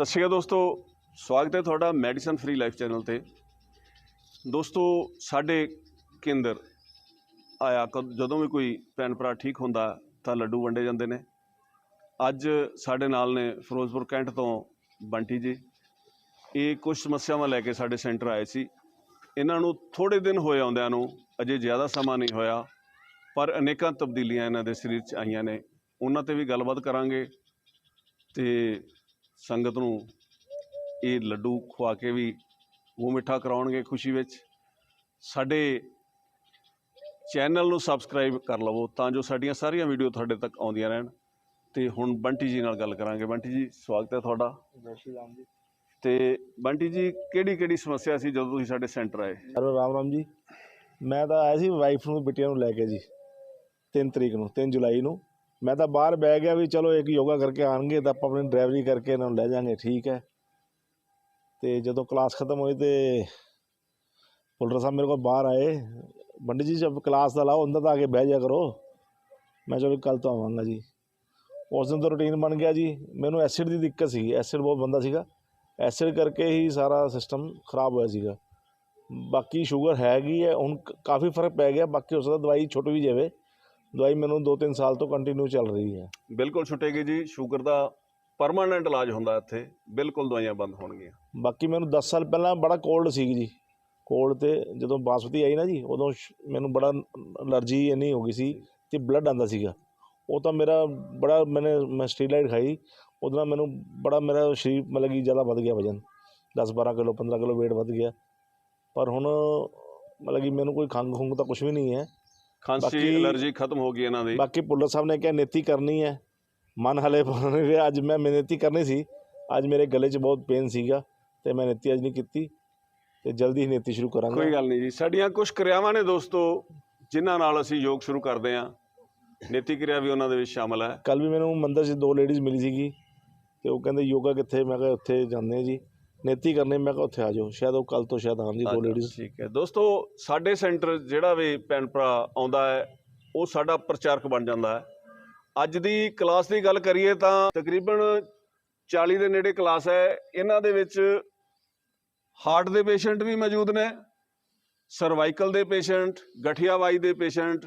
ਸਤਿ ਸ਼੍ਰੀ ਅਕਾਲ ਦੋਸਤੋ, ਸਵਾਗਤ ਹੈ ਤੁਹਾਡਾ ਮੈਡੀਸਨ ਫ੍ਰੀ ਲਾਈਫ ਚੈਨਲ ਤੇ। ਦੋਸਤੋ, ਸਾਡੇ ਕੇਂਦਰ ਆਇਆ ਕਦ- ਜਦੋਂ ਵੀ ਕੋਈ ਭੈਣ ਭਰਾ ਠੀਕ ਹੁੰਦਾ, ਤਾਂ ਲੱਡੂ ਵੰਡੇ ਜਾਂਦੇ ਨੇ। ਅੱਜ ਸਾਡੇ ਨਾਲ ਨੇ ਫਿਰੋਜ਼ਪੁਰ ਕੈਂਟ ਤੋਂ ਬੰਟੀ ਜੀ। ਇਹ ਕੁਝ ਸਮੱਸਿਆਵਾਂ ਲੈ ਕੇ ਸਾਡੇ ਸੈਂਟਰ ਆਏ ਸੀ। ਇਹਨਾਂ ਨੂੰ ਥੋੜੇ ਦਿਨ ਹੋਏ ਆਉਂਦਿਆਂ ਨੂੰ, ਅਜੇ ਜ਼ਿਆਦਾ ਸਮਾਂ ਨਹੀਂ ਹੋਇਆ, ਪਰ ਅਨੇਕਾਂ ਤਬਦੀਲੀਆਂ ਇਹਨਾਂ ਦੇ ਸਰੀਰ 'ਚ ਆਈਆਂ ਨੇ। ਉਹਨਾਂ ਤੇ ਵੀ ਗੱਲਬਾਤ ਕਰਾਂਗੇ ਤੇ ਸੰਗਤ ਨੂੰ ਇਹ ਲੱਡੂ ਖਵਾ ਕੇ ਵੀ ਮੂੰਹ ਮਿੱਠਾ ਕਰਾਉਣਗੇ ਖੁਸ਼ੀ ਵਿੱਚ। ਸਾਡੇ ਚੈਨਲ ਨੂੰ ਸਬਸਕ੍ਰਾਈਬ ਕਰ ਲਵੋ ਤਾਂ ਜੋ ਸਾਡੀਆਂ ਸਾਰੀਆਂ ਵੀਡੀਓ ਤੁਹਾਡੇ ਤੱਕ ਆਉਂਦੀਆਂ ਰਹਿਣ। ਤੇ ਹੁਣ ਬੰਟੀ ਜੀ ਨਾਲ ਗੱਲ ਕਰਾਂਗੇ। ਬੰਟੀ ਜੀ ਸਵਾਗਤ ਹੈ ਤੁਹਾਡਾ। ਜੈ ਸ਼੍ਰੀ ਰਾਮ ਜੀ। ਤੇ ਬੰਟੀ ਜੀ ਕਿਹੜੀ ਕਿਹੜੀ ਸਮੱਸਿਆ ਸੀ ਜਦੋਂ ਤੁਸੀਂ ਸਾਡੇ ਸੈਂਟਰ ਆਏ? ਹਲੋ ਰਾਮ ਰਾਮ ਜੀ। ਮੈਂ ਤਾਂ ਆਇਆ ਸੀ ਵਾਈਫ ਨੂੰ ਬਿਟੀਆਂ ਨੂੰ ਲੈ ਕੇ ਜੀ 3 ਤਰੀਕ ਨੂੰ 3 ਜੁਲਾਈ ਨੂੰ। ਮੈਂ ਤਾਂ ਬਾਹਰ ਬਹਿ ਗਿਆ ਵੀ ਚਲੋ ਇੱਕ ਯੋਗਾ ਕਰਕੇ ਆਣਗੇ ਤਾਂ ਆਪਾਂ ਆਪਣੀ ਡਰਾਈਵਰੀ ਕਰਕੇ ਇਹਨਾਂ ਨੂੰ ਲੈ ਜਾਾਂਗੇ, ਠੀਕ ਹੈ। ਤੇ ਜਦੋਂ ਕਲਾਸ ਖਤਮ ਹੋਈ ਤੇ ਪੁਲਟਰ ਸਾਹਿਬ ਮੇਰੇ ਕੋਲ ਬਾਹਰ ਆਏ। ਬੰਡੀ ਜੀ ਜਦ ਕਲਾਸ ਦਾ ਲਾਓ, ਅੰਦਰ ਤਾਂ ਆ ਕੇ ਬਹਿ ਜਾ ਕਰੋ। ਮੈਂ ਚਲੋ ਕੱਲ ਤੋਂ ਆਵਾਂਗਾ ਜੀ। ਉਸ ਦਿਨ ਤੋਂ ਰੁਟੀਨ ਬਣ ਗਿਆ ਜੀ। ਮੈਨੂੰ ਐਸਿਡ ਦੀ ਦਿੱਕਤ ਸੀ ਐਸਿਡ ਬਹੁਤ ਬੰਦਾ ਸੀਗਾ। ਐਸਿਡ ਕਰਕੇ ਹੀ ਸਾਰਾ ਸਿਸਟਮ ਖਰਾਬ ਹੋਇਆ ਸੀਗਾ। ਬਾਕੀ ਸ਼ੂਗਰ ਹੈਗੀ ਹੈ, ਹੁਣ ਕ- ਕਾਫੀ ਫ਼ਰਕ ਪੈ ਗਿਆ। ਬਾਕੀ ਹੋ ਸਕਦਾ ਦਵਾਈ ਛੁੱਟ ਵੀ ਜਾਵੇ। ਦਵਾਈ ਮੈਨੂੰ 2-3 ਸਾਲ ਤੋਂ ਕੰਟੀਨਿਊ ਚੱਲ ਰਹੀ ਹੈ। ਬਿਲਕੁਲ ਛੁੱਟੇਗੀ ਜੀ ਸ਼ੂਗਰ ਦਾ ਪਰਮਾਨੈਂਟ ਇਲਾਜ ਹੁੰਦਾ ਇੱਥੇ ਬਿਲਕੁਲ ਦਵਾਈਆਂ ਬੰਦ ਹੋਣਗੀਆਂ। ਬਾਕੀ ਮੈਨੂੰ 10 ਸਾਲ ਪਹਿਲਾਂ ਬੜਾ ਕੋਲਡ ਸੀਗੀ ਜੀ। ਕੋਲਡ ਤੇ ਜਦੋਂ ਬਾਸਮਤੀ ਆਈ ਨਾ ਜੀ ਉਦੋਂ ਸ਼- ਮੈਨੂੰ ਬੜਾ ਅਲਰਜੀ ਇੰਨੀ ਹੋ ਗਈ ਸੀ ਤੇ ਬਲੱਡ ਆਂਦਾ ਸੀਗਾ। ਉਹ ਤਾਂ ਮੇਰਾ ਬੜਾ ਮੈਨੇ ਮੈਂ ਸਟੀਰਾਇਡ ਖਾਈ ਉਹਦੇ ਨਾਲ ਮੈਨੂੰ ਬੜਾ ਮੇਰਾ ਸਰੀਰ ਮਤਲਬ ਕਿ ਜ਼ਿਆਦਾ ਵੱਧ ਗਿਆ ਵਜਨ। 10 12 ਕਿਲੋ 15 ਕਿਲੋ weight ਵੱਧ ਗਿਆ। ਪਰ ਹੁਣ ਮਤਲਬ ਕਿ ਮੈਨੂੰ ਕੋਈ ਖੰਘ ਖੁੰਘ ਤਾਂ ਕੁਝ ਵੀ ਨਹੀਂ ਹੈ। ਖਾਂਸੀ ਬਾਕੀ- ਐਲਰਜੀ ਖਤਮ ਹੋ ਗਈ ਇਹਨਾਂ ਦੀ। ਬਾਕੀ ਪੁੱਲਰ ਸਾਹਿਬ ਨੇ ਕਿਹਾ ਨੇਤੀ ਕਰਨੀ ਹੈ। ਮਨ ਹਲੇ ਬਣ ਰਿਹਾ। ਅੱਜ ਮੈਂ ਨੇਤੀ ਕਰਨੀ ਸੀ। ਅੱਜ ਮੇਰੇ ਗਲੇ 'ਚ ਬਹੁਤ ਪੇਨ ਸੀਗਾ ਤੇ ਮੈਂ ਨੇਤੀ ਅੱਜ ਨਹੀਂ ਕੀਤੀ ਤੇ ਜਲਦੀ ਹੀ ਨੇਤੀ ਸ਼ੁਰੂ ਕੋਈ ਕਰਾਂਗਾ ਗੱਲ ਨਹੀਂ ਜੀ। ਸਾਡੀਆਂ ਕੁਝ ਕਿਰਿਆਵਾਂ ਨੇ ਦੋਸਤੋ ਜਿਨ੍ਹਾਂ ਨਾਲ ਅਸੀਂ ਯੋਗ ਸ਼ੁਰੂ ਕਰਦੇ ਹਾਂ। ਨੇਤੀ ਕਿਰਿਆ ਵੀ ਉਹਨਾਂ ਦੇ ਵਿੱਚ ਸ਼ਾਮਲ ਹੈ। ਕੱਲ ਵੀ ਮੈਨੂੰ ਮੰਦਰ 'ਚ ਦੋ ਲੇਡੀਜ਼ ਮਿਲੀ ਸੀਗੀ ਤੇ ਉਹ ਕਹਿੰਦੇ ਯੋਗਾ ਕਿੱਥੇ? ਮੈਂ ਕਿਹਾ ਉੱਥੇ ਜਾਂਦੇ ਹਾਂ ਜੀ। ਨੇਤੀ ਕਰਨੇ ਮੈਂ ਕਿਹਾ ਉੱਥੇ ਆ ਜਾਓ। ਸ਼ਾਇਦ ਉਹ ਕੱਲ ਤੋਂ ਸ਼ਾਇਦ ਆਉਣ ਜੀ ਦੋ ਲੇਡੀਜ਼ ਠੀਕ ਹੈ। ਦੋਸਤੋ ਸਾਡੇ ਸੈਂਟਰ ਜਿਹੜਾ ਵੀ ਭੈਣ ਭਰਾ ਆਉਂਦਾ ਹੈ ਉਹ ਸਾਡਾ ਪ੍ਰਚਾਰਕ ਬਣ ਜਾਂਦਾ ਹੈ। ਅੱਜ ਦੀ ਕਲਾਸ ਦੀ ਗੱਲ ਕਰੀਏ ਤਾਂ ਤਕਰੀਬਨ 40 ਦੇ ਨੇੜੇ ਕਲਾਸ ਹੈ। ਇਹਨਾਂ ਦੇ ਵਿੱਚ ਹਾਰਟ ਦੇ ਪੇਸ਼ੈਂਟ ਵੀ ਮੌਜੂਦ ਨੇ ਸਰਵਾਈਕਲ ਦੇ ਪੇਸ਼ੈਂਟ ਗਠੀਆਵਾਈ ਦੇ ਪੇਸ਼ੈਂਟ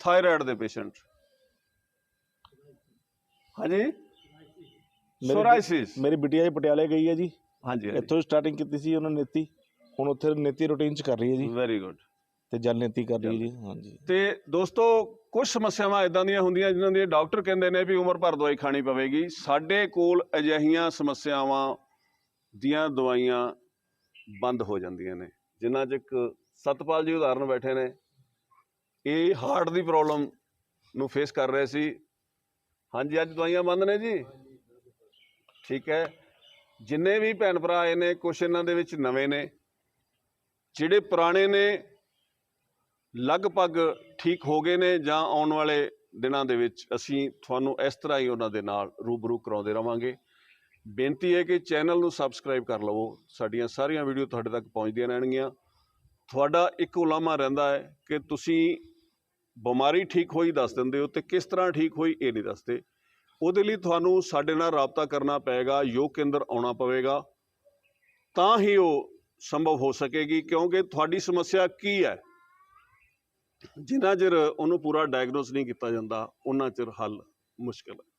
ਥਾਇਰਾਇਡ ਦੇ ਪੇਸ਼ੈਂਟ। ਹਾਂਜੀ? ਸੋਰਾਇਸਿਸ। ਮੇਰੀ ਬਿਟੀਆ ਜੀ ਪਟਿਆਲੇ ਗਈ ਹੈ ਜੀ। ਹਾਂਜੀ ਇੱਥੋਂ ਸਟਾਰਟਿੰਗ ਕੀਤੀ ਸੀ ਉਹਨਾਂ ਨੇਤੀ। ਹੁਣ ਉੱਥੇ ਨੇਤੀ ਰੂਟੀਨ 'ਚ ਕਰ ਰਹੀ ਹੈ ਜੀ। ਵੈਰੀ ਗੁੱਡ ਤੇ ਜਲ ਨੇਤੀ ਕਰ ਰਹੀ ਹੈ ਜੀ ਹਾਂਜੀ। ਤੇ ਦੋਸਤੋ ਕੁਝ ਸਮੱਸਿਆਵਾਂ ਇਦਾਂ ਦੀਆਂ ਹੁੰਦੀਆਂ ਜਿਨ੍ਹਾਂ ਦੀ ਡਾਕਟਰ ਕਹਿੰਦੇ ਨੇ ਵੀ ਉਮਰ ਭਰ ਦਵਾਈ ਖਾਣੀ ਪਵੇਗੀ। ਸਾਡੇ ਕੋਲ ਅਜਿਹੀਆਂ ਸਮੱਸਿਆਵਾਂ ਦੀਆਂ ਦਵਾਈਆਂ ਬੰਦ ਹੋ ਜਾਂਦੀਆਂ ਨੇ ਜਿਨ੍ਹਾਂ 'ਚ ਇੱਕ ਸਤਪਾਲ ਜੀ ਉਦਾਹਰਨ ਬੈਠੇ ਨੇ। ਇਹ ਹਾਰਟ ਦੀ ਪ੍ਰੋਬਲਮ ਨੂੰ ਫੇਸ ਕਰ ਰਹੇ ਸੀ। ਹਾਂਜੀ ਅੱਜ ਦਵਾਈਆਂ ਬੰਦ ਨੇ ਜੀ? ਠੀਕ ਹੈ। ਜਿੰਨੇ ਵੀ ਭੈਣ ਭਰਾ ਆਏ ਨੇ, ਕੁਛ ਇਹਨਾਂ ਦੇ ਵਿੱਚ ਨਵੇਂ ਨੇ, ਜਿਹੜੇ ਪੁਰਾਣੇ ਨੇ, ਲਗਭਗ ਠੀਕ ਹੋ ਗਏ ਨੇ ਜਾਂ ਆਉਣ ਵਾਲੇ ਦਿਨਾਂ ਦੇ ਵਿੱਚ ਅਸੀਂ ਤੁਹਾਨੂੰ ਇਸ ਤਰ੍ਹਾਂ ਹੀ ਉਹਨਾਂ ਦੇ ਨਾਲ ਰੂਬਰੂ ਕਰਾਉਂਦੇ ਰਵਾਂਗੇ। ਬੇਨਤੀ ਹੈ ਕਿ ਚੈਨਲ ਨੂੰ ਸਬਸਕ੍ਰਾਈਬ ਕਰ ਲਵੋ। ਸਾਡੀਆਂ ਸਾਰੀਆਂ ਵੀਡੀਓ ਤੁਹਾਡੇ ਤੱਕ ਪਹੁੰਚਦੀਆਂ ਰਹਿਣਗੀਆਂ। ਤੁਹਾਡਾ ਇੱਕ ਉਲਾਮਾ ਰਹਿੰਦਾ ਹੈ ਕਿ ਤੁਸੀਂ ਬਿਮਾਰੀ ਠੀਕ ਹੋਈ ਦੱਸ ਦਿੰਦੇ ਹੋ ਤੇ ਕਿਸ ਤਰ੍ਹਾਂ ਠੀਕ ਹੋਈ ਇਹ ਨਹੀਂ ਦੱਸਦੇ। ਉਹਦੇ ਲਈ ਤੁਹਾਨੂੰ ਸਾਡੇ ਨਾਲ ਰਾਬਤਾ ਕਰਨਾ ਪਏਗਾ, ਯੋਗ ਕੇਂਦਰ ਆਉਣਾ ਪਵੇਗਾ। ਤਾਂ ਹੀ ਉਹ ਸੰਭਵ ਹੋ ਸਕੇਗੀ, ਕਿਉਂਕਿ ਤੁਹਾਡੀ ਸਮੱਸਿਆ ਕੀ ਹੈ? ਜਿੰਨਾ ਚਿਰ ਉਹਨੂੰ ਪੂਰਾ ਡਾਇਗਨੋਸ ਨਹੀਂ ਕੀਤਾ ਜਾਂਦਾ ਉਹਨਾਂ ਚਿਰ ਹੱਲ ਮੁਸ਼ਕਲ ਹੈ।